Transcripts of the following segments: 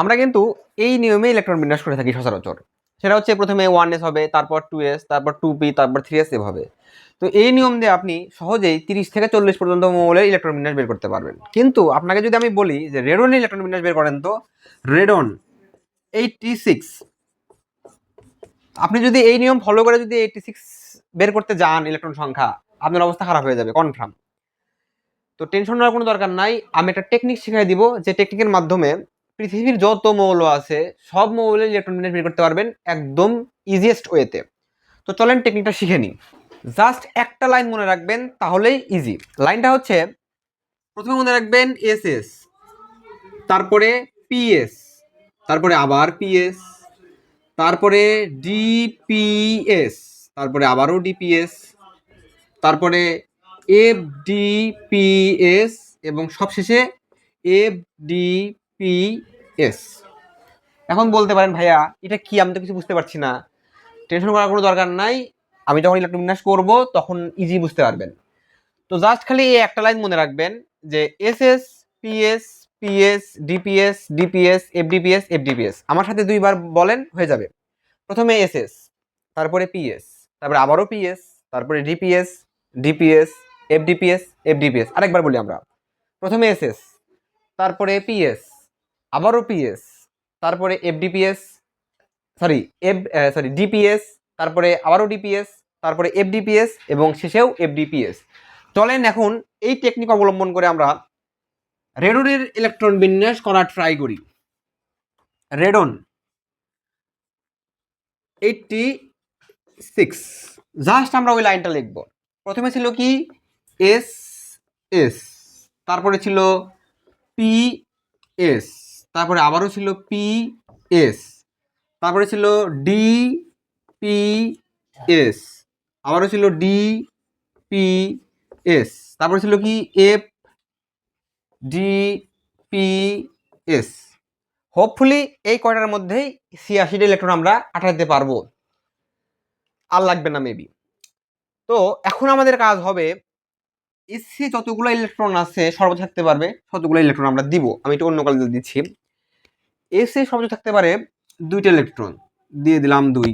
আমরা কিন্তু এই নিয়মে ইলেকট্রন বিন্যাস করে থাকি সচরাচর। সেটা হচ্ছে প্রথমে ওয়ান এস হবে, তারপর টু এস তারপর টু পি তারপর থ্রি এস এভাবে। তো এই নিয়ম দিয়ে আপনি সহজেই তিরিশ থেকে চল্লিশ পর্যন্ত মৌলের ইলেকট্রন বিন্যাস বের করতে পারবেন। কিন্তু আপনাকে যদি আমি বলি যে রেডনের ইলেকট্রন বিন্যাস বের করেন তো, রেডন এইটটি সিক্স আপনি যদি এই নিয়ম ফলো করে যদি এইটটি সিক্স বের করতে যান ইলেকট্রন সংখ্যা, আপনার অবস্থা খারাপ হয়ে যাবে কনফার্ম তো টেনশন নেওয়ার কোনো দরকার নাই। আমি একটা টেকনিক শিখাই দিব, যে টেকনিকের মাধ্যমে পৃথিবীর যত মৌল আছে, সব মৌলের ইলেকট্রন বিন্যাস বের করতে পারবেন একদম ইজিয়েস্ট ওয়েতে তো। চলেন টেকনিকটা শিখে নিই। জাস্ট একটা লাইন মনে রাখবেন, তাহলেই ইজি লাইনটা হচ্ছে, প্রথমে মনে রাখবেন এস এস তারপরে পিএস তারপরে আবার পিএস তারপরে ডিপিএস তারপরে আবারও ডিপিএস তারপরে এফ ডিপিএস এবং সবশেষে এফ ডিপিএস এখন বলতে পারেন ভাইয়া এটা কি আমি তো কিছু বুঝতে পারছি না টেনশন করার কোনো দরকার নাই আমি যখন ইলেকট্রন বিন্যাস করব তখন ইজি বুঝতে পারবেন তো জাস্ট খালি এই একটা লাইন মনে রাখবেন যে S S PS PS DPS DPS FDPS FDPS আমার সাথে দুইবার বলেন হয়ে যাবে প্রথমে এস এস তারপরে পিএস তারপরে আবারও পিএস তারপরে ডিপিএস ডিপিএস এফডিপিএস এফডিপিএস আরেকবার বলি আমরা প্রথমে এস এস তারপরে পিএস আবারও পিএস তারপরে FDPS sorry F sorry DPS তারপরে আবারও ডিপিএস তারপরে এফডিপিএস এবং শেষেও এফডিপিএস চলেন এখন এই টেকনিক অবলম্বন করে আমরা রেডনের ইলেকট্রন বিন্যাস করা ট্রাই করি। রেডন এইটটি সিক্স জাস্ট আমরা ওই লাইনটা লিখব। প্রথমে ছিল কি? এস এস তারপরে ছিল পি এস তারপরে আবারও ছিল পি এস তারপরে ছিল ডি পি এস আবারও ছিল ডি পি এস তারপরে ছিল কি F D P S hopefully এই কয়টার মধ্যেই ছিয়াশিটা ইলেকট্রন আমরা আঠাতে পারব। আর লাগবে না মেবি তো এখন আমাদের কাজ হবে, এসে যতগুলো ইলেকট্রন আছে সর্বোচ্চ থাকতে পারবে, ততগুলো ইলেকট্রন আমরা দিব। আমি একটু অন্য কালে দিচ্ছি। এসে সর্বোচ্চ থাকতে পারে দুইটা ইলেকট্রন দিয়ে দিলাম দুই।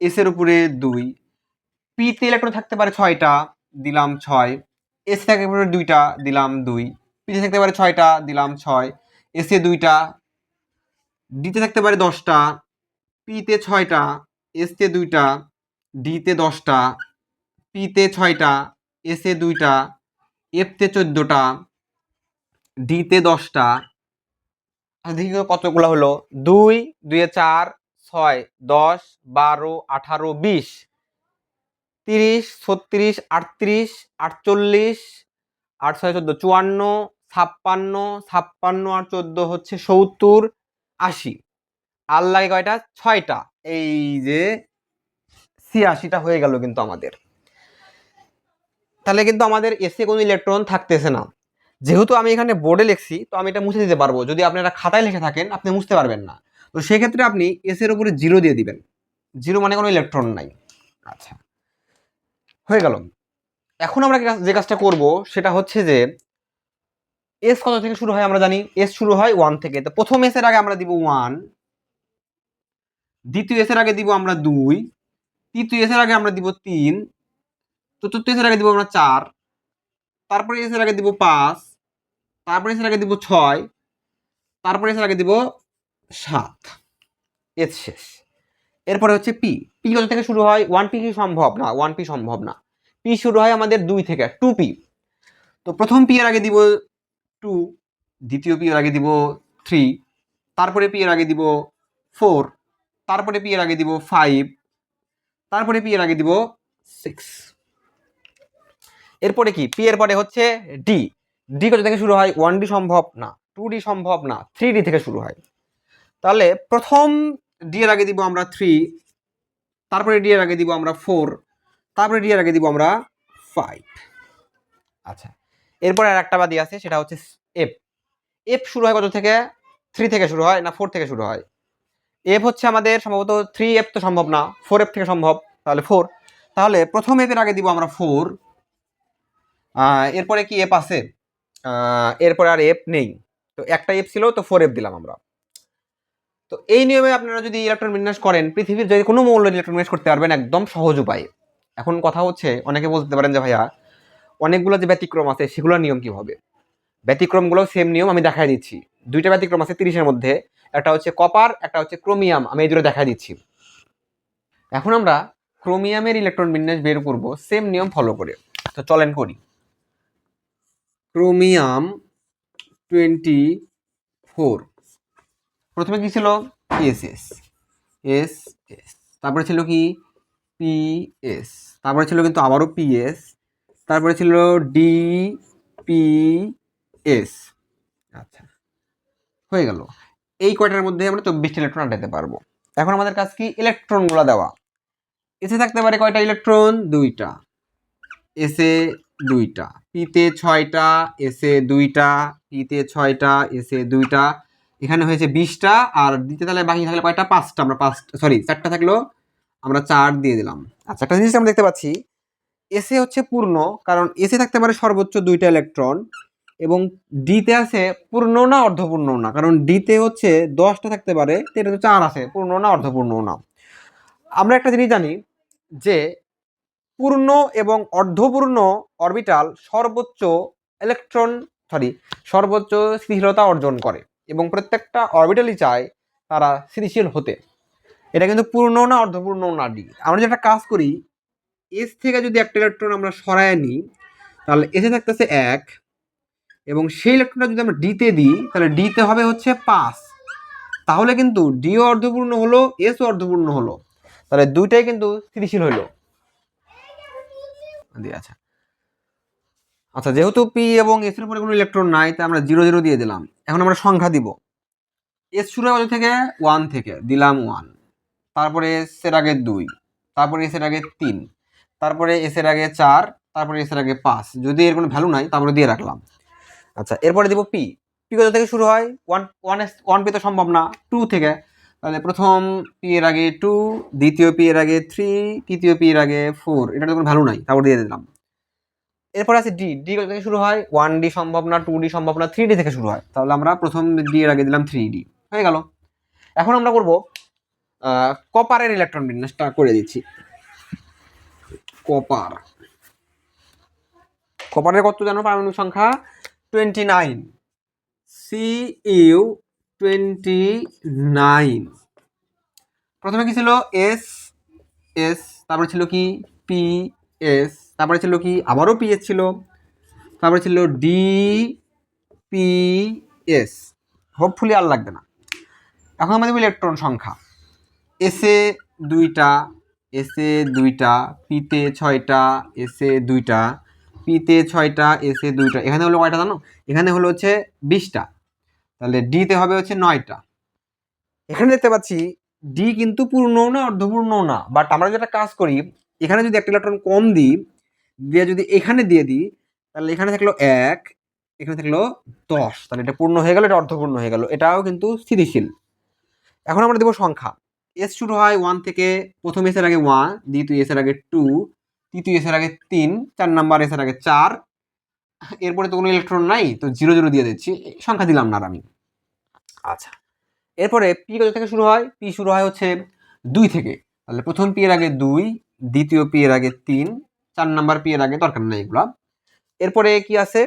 এস এর উপরে দুই। পিতে ইলেকট্রন থাকতে পারে ছয়টা, দিলাম ছয়। এস থাকতে পারে দুইটা, দিলাম দুই। পিতে থাকতে পারে ছয়টা, দিলাম ছয়। এসে দুইটা ডিতে থাকতে পারে দশটা। পিতে ছয়টা এসতে দুইটা ডিতে দশটা। পিতে ছয়টা এসে দুইটা। এফতে চোদ্দোটা ডিতে দশটা। দেখি কতগুলো হলো দুই, দুয়ে চার, ছয়, দশ, বারো, আঠারো, বিশ। তিরিশ, ছত্রিশ, আটত্রিশ, আটচল্লিশ আট ছয় চোদ্দ, চুয়ান্ন, ছাপ্পান্ন ছাপ্পান্ন আর চোদ্দ হচ্ছে সত্তর, আশি। আর লাগে কয়টা? ছয়টা। এই যে ছিয়াশিটা হয়ে গেল কিন্তু আমাদের। তাহলে কিন্তু আমাদের এসে কোনো ইলেকট্রন থাকতেছে না। যেহেতু আমি এখানে বোর্ডে লিখছি, তো আমি এটা মুছে দিতে পারব। যদি আপনি আপনারা খাতায় লিখে থাকেন, আপনি মুছতে পারবেন না। তো সেক্ষেত্রে আপনি এস এর উপরে জিরো দিয়ে দিবেন। জিরো মানে কোনো ইলেকট্রন নাই। আচ্ছা। হয়ে গেল। এখন আমরা যে যে কাজটা করব, সেটা হচ্ছে যে এস কত থেকে শুরু হয় আমরা জানি? এস শুরু হয় ওয়ান থেকে। তো প্রথম এস এর আগে আমরা দিব ওয়ান দ্বিতীয় এস এর আগে দিব আমরা দুই। তৃতীয় এস এর আগে আমরা দিব তিন। চতুর্থ এস এর আগে দিব আমরা চার। তারপরে এস এর আগে দিব পাঁচ। তারপরে এস এর আগে দিব ছয়, তারপরে এস এর আগে দিব সাত। এস শেষ। এরপরে হচ্ছে পি পি কত থেকে শুরু হয়? ওয়ান পি কি সম্ভব না? ওয়ান পি সম্ভব না। পি শুরু হয় আমাদের দুই থেকে টু পি তো প্রথম পি এর আগে দিব টু দ্বিতীয় পি এর আগে দিব থ্রি তারপরে পি এর আগে দিব ফোর তারপরে পি এর আগে দিব ফাইভ তারপরে পি এর আগে দিব সিক্স এরপরে কি? পি এর পরে হচ্ছে ডি ডি কত থেকে শুরু হয়? ওয়ান ডি সম্ভব না টু ডি সম্ভব না থ্রি ডি থেকে শুরু হয়। তাহলে প্রথম ডি এর আগে দিব আমরা থ্রি তারপরে ডি এর আগে দিব আমরা ফোর তারপরে ডি এর আগে দিব আমরা ফাইভ আচ্ছা এরপরে আর একটা বাদি আছে, সেটা হচ্ছে এফ এফ শুরু হয় কত থেকে? থ্রি থেকে শুরু হয় না ফোর থেকে শুরু হয়? এফ হচ্ছে আমাদের সম্ভবত থ্রি এফ তো সম্ভব না ফোর এফ থেকে সম্ভব, তাহলে ফোর তাহলে প্রথম এফের আগে দিব আমরা ফোর এরপরে কি এফ আছে? এরপরে আর এফ নেই। তো একটা এফ ছিল, তো ফোর এফ দিলাম আমরা। তো এই নিয়মে আপনারা যদি ইলেকট্রন বিন্যাস করেন, পৃথিবীর যে কোনো মৌলের ইলেকট্রন বিন্যাস করতে পারবেন, একদম সহজ উপায়ে। এখন কথা হচ্ছে, অনেকে বলতে পারেন যে, ভাইয়া, অনেকগুলো যে ব্যতিক্রম আছে, সেগুলোর নিয়ম কি হবে ব্যতিক্রমগুলো সেম নিয়ম আমি দেখাই দিচ্ছি। দুইটা ব্যতিক্রম আছে তিরিশের মধ্যে। একটা হচ্ছে কপার একটা হচ্ছে ক্রোমিয়াম আমি এই দুটো দেখাই দিচ্ছি। এখন আমরা ক্রোমিয়ামের ইলেকট্রন বিন্যাস বের করব সেম নিয়ম ফলো করে। তো চলেন করি। Chromium twenty four. প্রথমে কি ছিল? এস এস এস এস তারপরে ছিল কি? পি এস তারপরে ছিল কিন্তু আবারও পি এস তারপরে ছিল ডি পি এস আচ্ছা। হয়ে গেল। এই কয়টার মধ্যে আমরা চব্বিশটা ইলেকট্রন আটাতে পারব। এখন আমাদের কাজ কি? ইলেকট্রনগুলো দেওয়া। এসে থাকতে পারে কয়টা ইলেকট্রন দুইটা। এসে দুইটা। পিতে ছয়টা, এসে দুইটা, পিতে ছয়টা, এসে দুইটা। এখানে হয়েছে বিশটা আর দিতে তাহলে বাকি থাকলে কয়টা? পাঁচটা। আমরা পাঁচটা সরি চারটা থাকল, আমরা চার দিয়ে দিলাম। আচ্ছা একটা জিনিস আমরা দেখতে পাচ্ছি, এসে হচ্ছে পূর্ণ, কারণ এসে থাকতে পারে সর্বোচ্চ দুইটা ইলেকট্রন এবং ডিতে আছে পূর্ণ না অর্ধপূর্ণ না, কারণ ডিতে হচ্ছে দশটা থাকতে পারে এটা তো চার আছে, পূর্ণ না, অর্ধপূর্ণ না। আমরা একটা জিনিস জানি যে পূর্ণ এবং অর্ধপূর্ণ অরবিটাল সর্বোচ্চ ইলেকট্রন সরি সর্বোচ্চ স্থিতিশীলতা অর্জন করে এবং প্রত্যেকটা অরবিটালই চায় তারা স্থিতিশীল হতে। এটা কিন্তু পূর্ণ না অর্ধপূর্ণ না ডি আমরা যেটা কাজ করি এস থেকে যদি একটা ইলেকট্রন আমরা সরায় নিই, তাহলে এসে থাকতেছে এক এবং সেই ইলেকট্রনটা যদি আমরা ডিতে দিই, তাহলে ডিতে হবে হচ্ছে পাঁচ। তাহলে কিন্তু ডিও অর্ধপূর্ণ হলো এসও অর্ধপূর্ণ হলো। তাহলে দুইটাই কিন্তু স্থিতিশীল হলো দি আচ্ছা। আচ্ছা যেহেতু পি এবং এস এর উপরে কোনো ইলেকট্রন নাই, তাই আমরা জিরো জিরো দিয়ে দিলাম। এখন আমরা সংখ্যা দিব। এস শুরু হয় থেকে ওয়ান থেকে, দিলাম ওয়ান তারপরে এস এর আগে দুই, তারপরে এস এর আগে তিন, তারপরে এস এর আগে চার, তারপরে এস এর আগে পাঁচ। যদি এর কোনো ভ্যালু নাই তারপরে দিয়ে রাখলাম। আচ্ছা এরপরে দিব পি পি কত থেকে শুরু হয়? One one S one P তো সম্ভব না। টু থেকে। তাহলে প্রথম পি এর আগে টু দ্বিতীয় পি এর আগে থ্রি তৃতীয় পি এর আগে ফোর এটা তো কোনো ভ্যালু নাই, তারপর দিয়ে দিলাম। এরপর আছে ডি ডি থেকে শুরু হয়? ওয়ান ডি সম্ভব না টু ডি সম্ভব না থ্রি ডি থেকে শুরু হয়। তাহলে আমরা প্রথম ডি এর আগে দিলাম থ্রি ডি হয়ে গেল। এখন আমরা করব কপারের ইলেকট্রন বিন্যাসটা করে দিচ্ছি। কপার কপারের কত জানো? পারমাণবিক সংখ্যা? Twenty nine C U twenty nine প্রথমে কি ছিল? এস এস তারপরে ছিল কি? পি এস তারপরে ছিল কি? আবারও পি এস ছিল। তারপরে ছিল ডি পি এস হোপফুলি আর লাগবে না। এখন আমাদের ইলেকট্রন সংখ্যা। এসে দুইটা এসে দুইটা পিতে ছয়টা এসে দুইটা পিতে ছয়টা এসে দুইটা। এখানে হলো কয়টা জানো? এখানে হলো হচ্ছে বিশটা। তাহলে ডিতে হবে হচ্ছে নয়টা। এখানে দেখতে পাচ্ছি ডি কিন্তু পূর্ণ না, অর্ধপূর্ণ না। বাট আমরা যেটা কাজ করি, এখানে যদি একটা ইলেকট্রন কম দিই, দিয়ে যদি এখানে দিয়ে দিই, তাহলে এখানে থাকল এক, এখানে থাকল দশ। তাহলে এটা পূর্ণ হয়ে গেল, এটা অর্ধপূর্ণ হয়ে গেল। এটাও কিন্তু স্থিতিশীল। এখন আমরা দেবো সংখ্যা। এস শুরু হয় ওয়ান থেকে, প্রথম এসের আগে ওয়ান দ্বিতীয় এসের আগে টু তৃতীয় এসের আগে তিন, চার নাম্বার এসের আগে চার এরপরে তো কোনো ইলেকট্রন নাই, তো জিরো জিরো দিয়ে দিচ্ছি সংখ্যা দিলাম না আর আমি। আচ্ছা এরপরে পি কত থেকে শুরু হয়? পি শুরু হয় হচ্ছে দুই থেকে। তাহলে প্রথম পি এর আগে দুই, দ্বিতীয় পি এর আগে তিন, চার নাম্বার পি এর আগে দরকার নেই এগুলো। এরপরে কি আছে?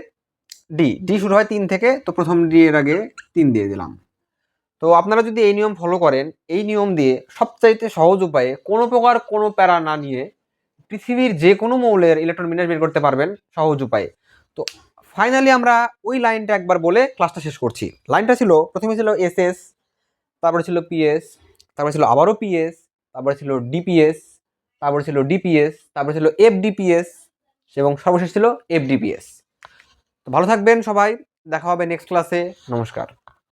ডি ডি শুরু হয় তিন থেকে, তো প্রথম ডি এর আগে তিন দিয়ে দিলাম। তো আপনারা যদি এই নিয়ম ফলো করেন, এই নিয়ম দিয়ে সবচাইতে সহজ উপায়ে কোনো প্রকার কোনো প্যারা না নিয়ে পৃথিবীর যে কোনো মৌলের ইলেকট্রন বিন্যাস বের করতে পারবেন সহজ উপায়ে। তো ফাইনালি আমরা ওই লাইনটা একবার বলে ক্লাসটা শেষ করছি। লাইনটা ছিল, প্রথমে ছিল এস এস তারপরে ছিল পিএস তারপরে ছিল আবারও পিএস তারপরে ছিল ডিপিএস তারপরে ছিল ডিপিএস তারপরে ছিল এফডিপিএস এবং সর্বশেষ ছিল এফডিপিএস তো ভালো থাকবেন সবাই, দেখা হবে নেক্সট ক্লাসে নমস্কার।